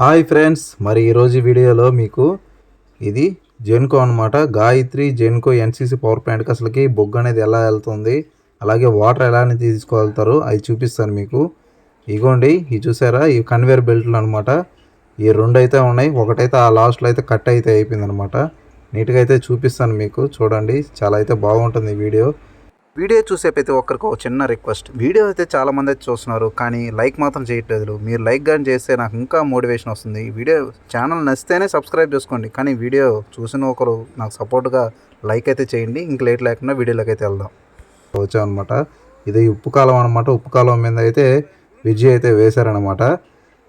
Hi friends మరి ఈరోజు వీడియోలో మీకు ఇది జెన్కో అనమాట గాయత్రి జెన్కో ఎన్సీసీ పవర్ ప్లాంట్కి అసలుకి బొగ్గు అనేది ఎలా వెళ్తుంది అలాగే వాటర్ ఎలా అనేది తీసుకువెళ్తారు అవి చూపిస్తాను మీకు. ఇగోండి ఇవి చూసారా? ఈ కన్వేర్ బెల్ట్లు అనమాట ఈ రెండు అయితే ఉన్నాయి ఒకటైతే ఆ లాస్ట్లో అయితే కట్ అయితే అయిపోయింది అనమాట నీట్గా అయితే చూపిస్తాను మీకు చూడండి చాలా అయితే బాగుంటుంది ఈ వీడియో. వీడియో చూసే ప్రతి ఒక్కరికి ఒక చిన్న రిక్వెస్ట్. వీడియో అయితే చాలా మంది అయితే చూస్తున్నారు కానీ లైక్ మాత్రం చేయట్లేదు. మీరు లైక్ కానీ చేస్తే నాకు ఇంకా మోటివేషన్ వస్తుంది. వీడియో ఛానల్ నచ్చితేనే సబ్స్క్రైబ్ చేసుకోండి కానీ వీడియో చూసిన ఒకరు నాకు సపోర్ట్గా లైక్ అయితే చేయండి. ఇంక లేట్ లేకుండా వీడియోలోకి అయితే వెళ్దాం. వచ్చామన్నమాట ఇది ఉప్పు కాలం అనమాట ఉప్పు కాలం మీద అయితే విజయ్ అయితే వేశారనమాట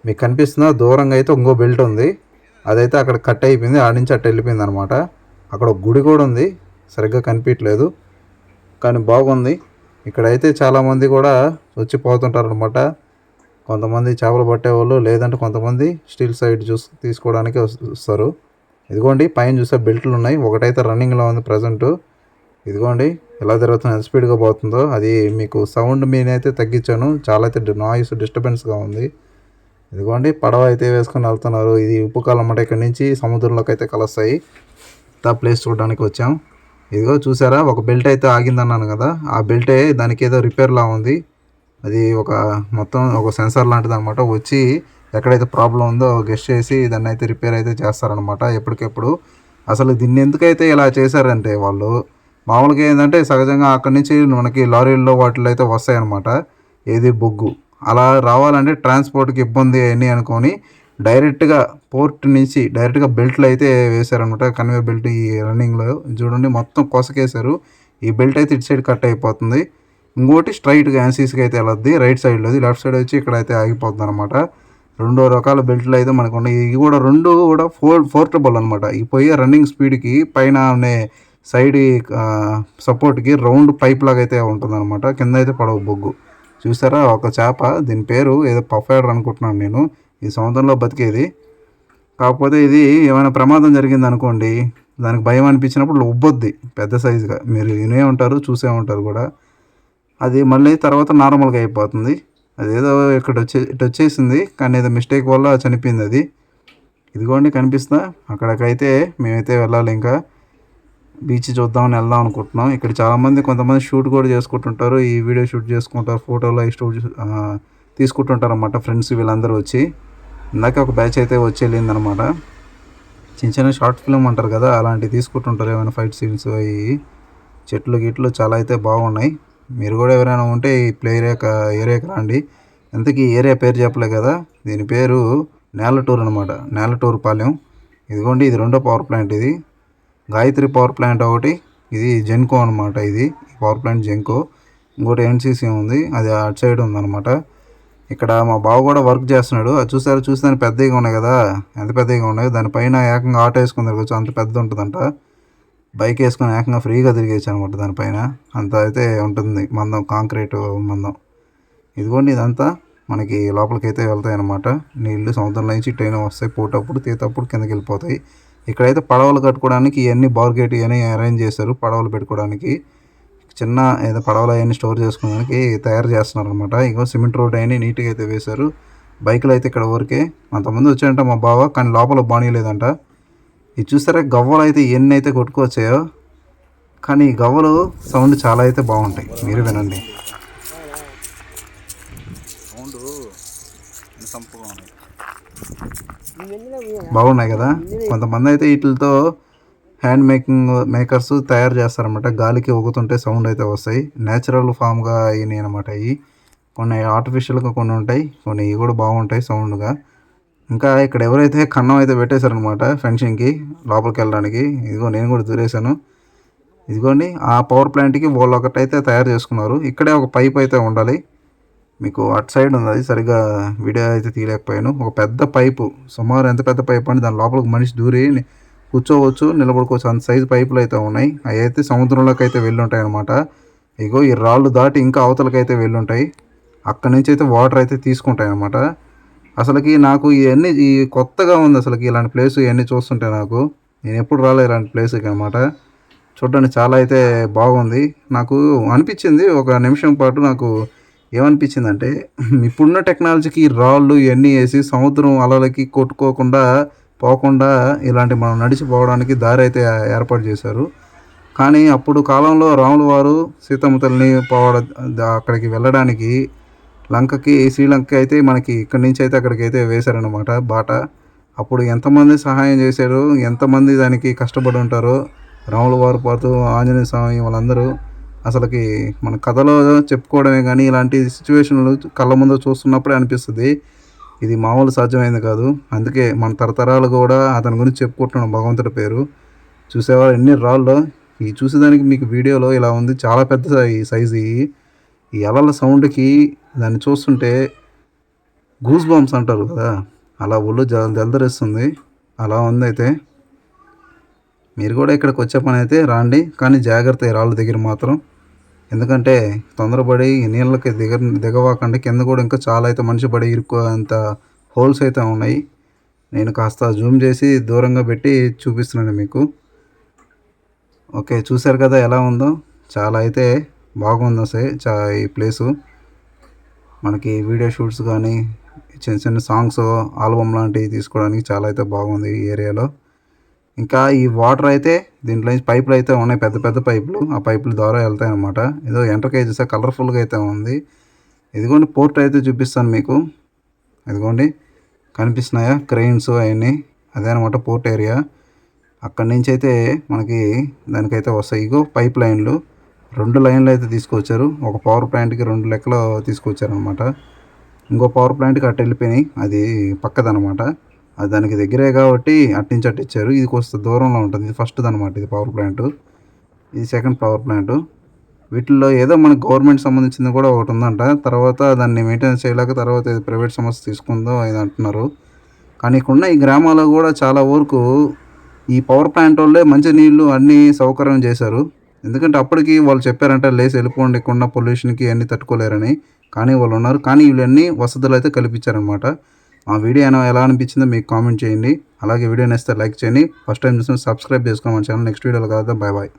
మీకు కనిపిస్తుందా దూరంగా అయితే ఇంకో బెల్ట్ ఉంది. అదైతే అక్కడ కట్ అయిపోయింది. ఆడ నుంచి అట్ట వెళ్ళిపోయింది అనమాట అక్కడ ఒక గుడి కూడా ఉంది. సరిగ్గా కనిపించట్లేదు. కానీ బాగుంది. ఇక్కడైతే చాలామంది కూడా వచ్చి పోతుంటారనమాట కొంతమంది చేపలు పట్టేవాళ్ళు లేదంటే కొంతమంది స్టీల్ సైడ్ చూసి తీసుకోవడానికి వస్తారు. ఇదిగోండి పైన చూసే బెల్ట్లు ఉన్నాయి. ఒకటైతే రన్నింగ్లో ఉంది ప్రజెంట్ ఇదిగోండి ఎలా తిరుగుతుంది ఎంత స్పీడ్గా పోతుందో. అది మీకు సౌండ్ మీనైతే తగ్గించాను. చాలా అయితే నాయిస్ డిస్టర్బెన్స్గా ఉంది. ఇదిగోండి పడవ అయితే వేసుకొని వెళ్తున్నారు. ఇది ఉప్పు కాలం అంటే ఇక్కడ నుంచి సముద్రంలోకి అయితే కలుస్తాయి. ఇంత ప్లేస్ చూడడానికి వచ్చాం. ఇదిగో చూసారా ఒక బెల్ట్ అయితే ఆగిందన్నాను కదా. ఆ బెల్టే దానికి ఏదో రిపేర్లా ఉంది. అది ఒక మొత్తం ఒక సెన్సార్ లాంటిది అనమాట వచ్చి ఎక్కడైతే ప్రాబ్లం ఉందో గెస్ట్ చేసి దాన్ని అయితే రిపేర్ అయితే చేస్తారనమాట ఎప్పటికెప్పుడు. అసలు దీన్ని ఎందుకైతే ఇలా చేశారంటే వాళ్ళు మామూలుగా ఏంటంటే సహజంగా అక్కడి నుంచి మనకి లారీల్లో వాటిలో అయితే వస్తాయన్నమాట. ఏది బొగ్గు. అలా రావాలంటే ట్రాన్స్పోర్ట్కి ఇబ్బంది అని అనుకొని డైరెక్ట్గా పోర్ట్ నుంచి డైరెక్ట్గా బెల్ట్లు అయితే వేశారనమాట కన్వే బెల్ట్ ఈ రన్నింగ్లో. చూడండి మొత్తం కొసకేశారు. ఈ బెల్ట్ అయితే ఇటు సైడ్ కట్ అయిపోతుంది. ఇంకోటి స్ట్రైట్గా ఎన్సీసీకి అయితే వెళ్ళొద్ది. రైట్ సైడ్లోది లెఫ్ట్ సైడ్ వచ్చి ఇక్కడ అయితే ఆగిపోతుంది అనమాట రెండో రకాల బెల్ట్లు అయితే మనకు ఉన్నాయి. ఇవి కూడా రెండు కూడా ఫోర్ ఫోర్టబుల్ అనమాట ఈ పోయే రన్నింగ్ స్పీడ్కి పైన అనే సైడ్ సపోర్ట్కి రౌండ్ పైప్ లాగా అయితే ఉంటుంది అనమాట కింద అయితే పడవ బొగ్గు. చూసారా? ఒక చేప. దీని పేరు ఏదో పఫైడర్ అనుకుంటున్నాను నేను. ఈ సముద్రంలో బతికేది. కాకపోతే ఇది ఏమైనా ప్రమాదం జరిగింది అనుకోండి దానికి భయం అనిపించినప్పుడు ఉబ్బొద్ది పెద్ద సైజుగా. మీరు వినే ఉంటారు చూసే ఉంటారు కూడా. అది మళ్ళీ తర్వాత నార్మల్గా అయిపోతుంది. అదేదో ఇక్కడ వచ్చే ఇటు వచ్చేసింది కానీ ఏదో మిస్టేక్ వల్ల చనిపోయింది అది. ఇదిగోండి కనిపిస్తా అక్కడికైతే మేమైతే వెళ్ళాలి ఇంకా. బీచ్ చూద్దామని వెళ్దాం అనుకుంటున్నాం. ఇక్కడ చాలామంది కొంతమంది షూట్ కూడా చేసుకుంటుంటారు. ఈ వీడియో షూట్ చేసుకుంటారు ఫోటోలు అవి షూట్ తీసుకుంటుంటారు అన్నమాట ఫ్రెండ్స్ వీళ్ళందరూ వచ్చి. ఇందాక ఒక బ్యాచ్ అయితే వచ్చి వెళ్ళిందనమాట. చిన్న చిన్న షార్ట్ ఫిల్మ్ అంటారు కదా అలాంటివి తీసుకుంటుంటారు ఏమైనా ఫైట్ సీన్స్ అవి చెట్లు గిట్లు చాలా అయితే బాగున్నాయి. మీరు కూడా ఎవరైనా ఉంటే ఈ ప్లే ఏరియా ఏరియాకి రండి. ఇంతకీ ఏరియా పేరు చెప్పలే కదా దీని పేరు నేలటూరు అనమాట. నేలటూరు పాలెం. ఇదిగోండి ఇది రెండో పవర్ ప్లాంట్ ఇది. గాయత్రి పవర్ ప్లాంట్ ఒకటి ఇది జెన్కో అనమాట ఇది. Power plant Genco. ఇంకోటి ఎన్సీసీ ఉంది అది అటు సైడ్ ఉందన్నమాట ఇక్కడ మా బావ కూడా వర్క్ చేస్తున్నాడు. అది చూసారు? చూస్తే పెద్దగా ఉన్నాయి కదా. ఎంత పెద్దగా ఉన్నాయి? దానిపైన ఏకంగా ఆటో వేసుకుని తిరగచ్చు. అంత పెద్ద ఉంటుందంట. బైక్ వేసుకొని ఏకంగా ఫ్రీగా తిరిగేచ్చు అనమాట దానిపైన అంత అయితే ఉంటుంది. మందం కాంక్రీట్ మందం. ఇదిగోండి ఇదంతా. మనకి లోపలికి అయితే వెళ్తాయి అనమాట నీళ్ళు సముద్రంలో నుంచి ట్రైన్ వస్తాయి. పోటప్పుడు తీతప్పుడు కిందకి వెళ్ళిపోతాయి. ఇక్కడైతే పడవలు కట్టుకోవడానికి ఇవన్నీ బార్గేట్ ఇవన్నీ అరేంజ్ చేశారు. పడవలు పెట్టుకోవడానికి. చిన్న ఏదో పడవలు అవన్నీ స్టోర్ చేసుకోవడానికి తయారు చేస్తున్నారు అనమాట ఇగో సిమెంట్ రోడ్ అయినా నీట్గా అయితే వేశారు. బైకులు అయితే ఇక్కడ ఊరికే అంతమంది వచ్చాయంట మా బావ కానీ లోపల బానీయలేదంట. ఇది చూస్తారా గవ్వలు అయితే ఎన్ని అయితే కొట్టుకొచ్చాయో. కానీ ఈ గవ్వలు సౌండ్ చాలా అయితే బాగుంటాయి. మీరు వినండి. సౌండ్ బాగున్నాయి కదా? కొంతమంది అయితే వీటితో హ్యాండ్ మేకింగ్ మేకర్స్ తయారు చేస్తారన్నమాట. గాలికి ఊగుతుంటే సౌండ్ అయితే వస్తాయి. న్యాచురల్ ఫామ్గా అయినాయి అనమాట ఇవి కొన్ని ఆర్టిఫిషియల్గా కొన్ని ఉంటాయి. కొన్ని ఇవి కూడా బాగుంటాయి సౌండ్గా ఇంకా ఇక్కడ ఎవరైతే కన్నం అయితే పెట్టేశారనమాట ఫెన్షింగ్కి లోపలికి వెళ్ళడానికి ఇదిగో నేను కూడా దూరేశాను. ఇదిగోండి ఆ పవర్ ప్లాంట్కి వాళ్ళు ఒకటైతే తయారు చేసుకున్నారు. ఇక్కడే ఒక పైప్ అయితే ఉండాలి. మీకు అటు సైడ్ ఉంది అది సరిగ్గా వీడియో అయితే తీయలేకపోయాను. ఒక పెద్ద పైపు సుమారు ఎంత పెద్ద పైప్ అంటే దాని లోపలికి మనిషి దూరి కూర్చోవచ్చు నిలబడుకోవచ్చు. అంత సైజు పైపులు అయితే ఉన్నాయి. అవి అయితే సముద్రంలోకి అయితే వెళ్ళి ఉంటాయి అనమాట ఇగో ఈ రాళ్ళు దాటి ఇంకా అవతలకి అయితే వెళ్ళి ఉంటాయి అక్కడి నుంచి అయితే వాటర్ అయితే తీసుకుంటాయి అనమాట అసలుకి నాకు ఇవన్నీ ఈ కొత్తగా ఉంది అసలుకి ఇలాంటి ప్లేస్ ఇవన్నీ చూస్తుంటే నాకు. నేను ఎప్పుడు రాలే ఇలాంటి ప్లేస్కి అనమాట చూడడానికి చాలా అయితే బాగుంది. నాకు అనిపించింది ఒక నిమిషం పాటు నాకు ఏమనిపించిందంటే ఇప్పుడున్న టెక్నాలజీకి ఈ రాళ్ళు ఇవన్నీ వేసి సముద్రం అలలకి కొట్టుకోకుండా పోకుండా ఇలాంటి మనం నడిచిపోవడానికి దారి అయితే ఏర్పాటు చేశారు. కానీ అప్పుడు కాలంలో రాముల వారు సీతమ్మ తల్లిని పోవడం అక్కడికి వెళ్ళడానికి లంకకి శ్రీలంక అయితే మనకి ఇక్కడి నుంచి అయితే అక్కడికి అయితే వేశారనమాట బాట. అప్పుడు ఎంతమంది సహాయం చేశారు ఎంతమంది దానికి కష్టపడి ఉంటారో రాముల వారు పాటు ఆంజనేయ స్వామి వాళ్ళందరూ అసలుకి మన కథలో చెప్పుకోవడమే కానీ ఇలాంటి సిచ్యువేషన్లు కళ్ళ ముందు చూస్తున్నప్పుడే అనిపిస్తుంది. ఇది మామూలు సాధ్యమైంది కాదు. అందుకే మన తరతరాలు కూడా అతని గురించి చెప్పుకుంటున్నాం భగవంతుడి పేరు. చూసేవారు ఎన్ని రాళ్ళు. ఈ చూసేదానికి మీకు వీడియోలో ఇలా ఉంది. చాలా పెద్ద ఈ సైజు ఈ. ఈ అలల సౌండ్కి దాన్ని చూస్తుంటే గూస్ బాంబ్స్ అంటారు కదా. అలా ఒళ్ళు జలదరిస్తుంది. అలా ఉంది అయితే. మీరు కూడా ఇక్కడికి వచ్చే పని అయితే రాండి. కానీ జాగ్రత్త రాళ్ళ దగ్గర మాత్రం. ఎందుకంటే తొందరపడి నీళ్ళకి దిగ దిగవాకండి. కింద కూడా ఇంకా చాలా అయితే మనిషి పడి ఇరుక్కో అంత హోల్స్ అయితే ఉన్నాయి. నేను కాస్త జూమ్ చేసి దూరంగా పెట్టి చూపిస్తున్నాను మీకు. ఓకే చూశారు కదా ఎలా ఉందో? చాలా అయితే బాగుంది అసలు చా ఈ ప్లేసు. మనకి వీడియో షూట్స్ కానీ చిన్న చిన్న సాంగ్స్ ఆల్బమ్ లాంటివి తీసుకోవడానికి చాలా అయితే బాగుంది ఈ ఏరియాలో. ఇంకా ఈ వాటర్ అయితే దీంట్లో నుంచి పైపులు అయితే ఉన్నాయి. పెద్ద పెద్ద పైపులు. ఆ పైపుల ద్వారా వెళ్తాయి అనమాట ఏదో ఎంటర్కై చూస్తే కలర్ఫుల్గా అయితే ఉంది. ఇదిగోండి పోర్ట్ అయితే చూపిస్తాను మీకు. ఇదిగోండి కనిపిస్తున్నాయా? క్రెయిన్స్ అవన్నీ. అదే అనమాట పోర్ట్ ఏరియా అక్కడి నుంచి అయితే మనకి దానికైతే వస్తాయి. ఇగో పైప్ లైన్లు రెండు లైన్లు అయితే తీసుకొచ్చారు. ఒక పవర్ ప్లాంట్కి రెండు లెక్కలు తీసుకొచ్చారు అనమాట ఇంకో పవర్ ప్లాంట్కి అటు వెళ్ళిపోయినాయి. అది పక్కదనమాట దానికి దగ్గరే కాబట్టి అట్టించి అట్టించారు ఇచ్చారు ఇది కొంత దూరంలో ఉంటుంది. ఇది ఫస్ట్ అనమాట ఇది పవర్ ప్లాంట్ ఇది సెకండ్ పవర్ ప్లాంట్ వీటిల్లో ఏదో మనకి గవర్నమెంట్ సంబంధించింది కూడా ఒకటి ఉందంట. తర్వాత దాన్ని మెయింటెనెన్స్ చేయలేక తర్వాత ఇది ప్రైవేట్ సంస్థ తీసుకుందో ఇది అంటున్నారు. కానీ ఇక్కడున్న ఈ గ్రామాల్లో కూడా చాలా వరకు ఈ పవర్ ప్లాంట్ వాళ్ళే మంచి నీళ్ళు అన్నీ సౌకర్యం చేశారు. ఎందుకంటే అప్పటికి వాళ్ళు చెప్పారంటే లేసి వెళ్ళిపోండి ఇక్కడున్న పొల్యూషన్కి అన్నీ తట్టుకోలేరని. కానీ వాళ్ళు ఉన్నారు. కానీ వీళ్ళన్నీ వసతులు అయితే కల్పించారనమాట ఆ వీడియో ఏమైనా ఎలా అనిపించిందో మీకు కామెంట్ చేయండి. అలాగే వీడియో నేస్తే లైక్ చేయండి. ఫస్ట్ టైం చూసిన సబ్స్క్రైబ్ చేసుకోమని ఛానల్ నెక్స్ట్ వీడియోలో కలుద్దాం. Bye bye.